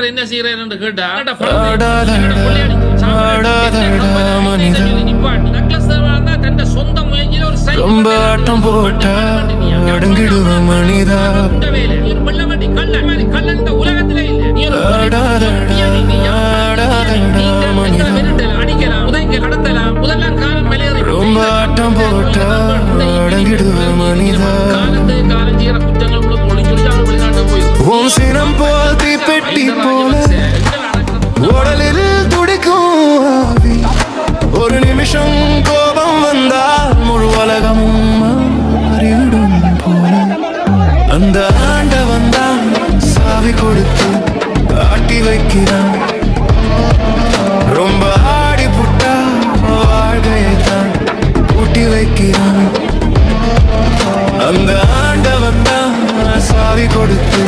அவர் என்ன செய்யறாரு என்று கேட்டா தான் சொந்த முயற்சியில ஒரு ரொம்ப ஆட்டம் போட்டா அடங்கிடுவ மனிதா உலகத்திலே அடிக்கலாம், உதைக்க, கடத்தலாம். முதலாம் காலம் மலையேறி ரொம்ப ஆட்டம் போட்டா அடங்கிடுவ மனிதா காலத்தை காலம் செய்யற குற்றங்கள் உள்ள. உன் சினம் போல் கட்டி போல உடலில் துடிக்கும் ஒரு நிமிஷம் கோபம் வந்தால் முழு உலகமும் மாறிவிடும் போல. அந்த ஆண்ட வந்தான் சாவி கொடுத்து ஆட்டி வைக்கிறான். ரொம்ப ஆடி புட்டா வாழ்கையை தான் பூட்டி வைக்கிறான். அந்த ஆண்ட வந்தான் சாவி கொடுத்து